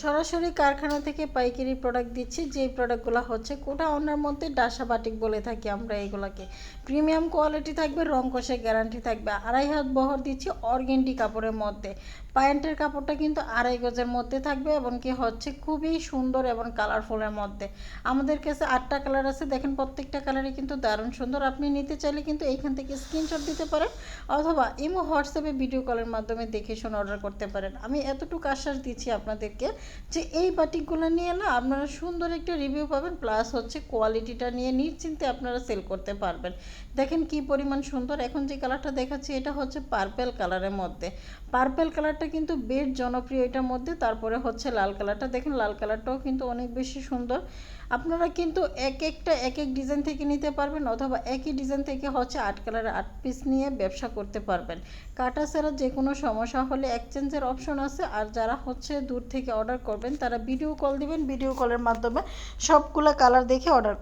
সরাসরি কারখানা থেকে পাইকারি প্রোডাক্ট দিচ্ছি, যেই প্রোডাক্টগুলো হচ্ছে কোটা অন্যার মধ্যে ডাসা বাটিক বলে থাকি আমরা এগুলাকে। প্রিমিয়াম কোয়ালিটি থাকবে, রং কষে গ্যারান্টি থাকবে। আড়াই হাত বহর দিচ্ছি অর্গেন্ডি কাপড়ের মধ্যে। প্যান্টের কাপড়টা কিন্তু আড়াই গজের মধ্যে থাকবে এবং কি হচ্ছে খুবই সুন্দর এবং কালারফুলের মধ্যে। আমাদের কাছে আটটা কালার আছে, দেখেন প্রত্যেকটা কালারই কিন্তু দারুণ সুন্দর। আপনি নিতে চাইলে কিন্তু এইখান থেকে স্ক্রিনশট দিতে পারেন অথবা ইমো হোয়াটসঅ্যাপে ভিডিও কলের মাধ্যমে দেখে শুনে অর্ডার করতে পারেন। আমি এতটুকু আশ্বাস দিচ্ছি আপনাদেরকে যে এই বাটিকগুলো নিয়ে না আপনারা সুন্দর একটা রিভিউ পাবেন প্লাস হচ্ছে কোয়ালিটিটা নিয়ে নিশ্চিন্তে আপনারা সেল করতে পারবেন। দেখেন কি পরিমাণ সুন্দর, এখন যে কালারটা দেখাচ্ছি এটা হচ্ছে পার্পেল কালারের মধ্যে। পার্পেল কালারটা কিন্তু বেশ জনপ্রিয় এটার মধ্যে, তারপরে হচ্ছে লাল কালারটা দেখেন লাল কালারটাও কিন্তু অনেক বেশি সুন্দর। আপনারা কিন্তু এক একটা, এক এক ডিজাইন থেকে নিতে পারবেন, অথবা একই ডিজাইন থেকে হচ্ছে আট কালারের আট পিস নিয়ে ব্যবসা করতে পারবেন। কাটা ছাড়া যে কোনো সমস্যা হলে এক্সচেঞ্জের অপশন আছে, আর যারা হচ্ছে দূর থেকে অর্ডার করবেন, তারা ভিডিও কল দিবেন ভিডিও কলের মাধ্যমে সবগুলো কালার দেখে অর্ডার